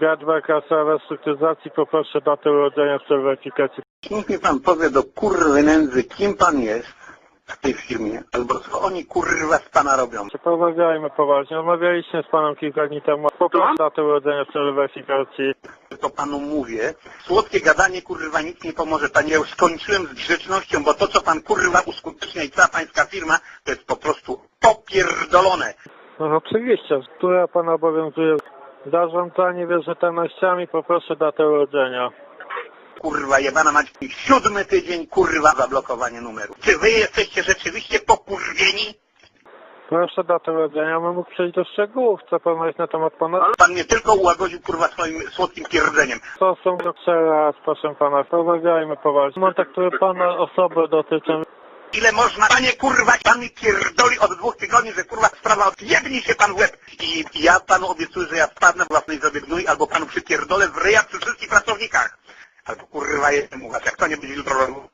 Gradberga restrukturyzacji. Poproszę datę urodzenia w celu weryfikacji. Niech mi pan powie do kurwy nędzy, kim pan jest w tej firmie, albo co oni kurwa z pana robią. Porozmawiajmy poważnie. Rozmawialiśmy z panem kilka dni temu. Poproszę datę urodzenia w celu weryfikacji. To panu mówię, słodkie gadanie kurwa nic nie pomoże. Panie, ja już skończyłem z grzecznością, bo to co pan kurwa uskutecznia i cała pańska firma, to jest po prostu popierdolone. No oczywiście, która pana obowiązuje zarządzanie wierzytelnościami. Poproszę datę urodzenia. Kurwa jebana mać siódmy tydzień kurwa zablokowanie numeru. Czy wy jesteście rzeczywiście pokurwieni? Proszę datę urodzenia. Bym mógł przejść do szczegółów. Co pan jest na temat pana? Pan mnie tylko ułagodził kurwa swoim słodkim pierdzeniem. To są raz, proszę pana. Porozmawiajmy poważnie. Które pana osoby dotyczą. Ile można, panie kurwa, pan mi pierdoli od dwóch tygodni, że kurwa sprawa odjebni się pan w łeb. I ja panu obiecuję, że ja wpadnę w własnej sobie gnój, albo panu przypierdolę w ryja przy wszystkich pracownikach. Albo kurwa jestem u jak to nie będzie jutro robił.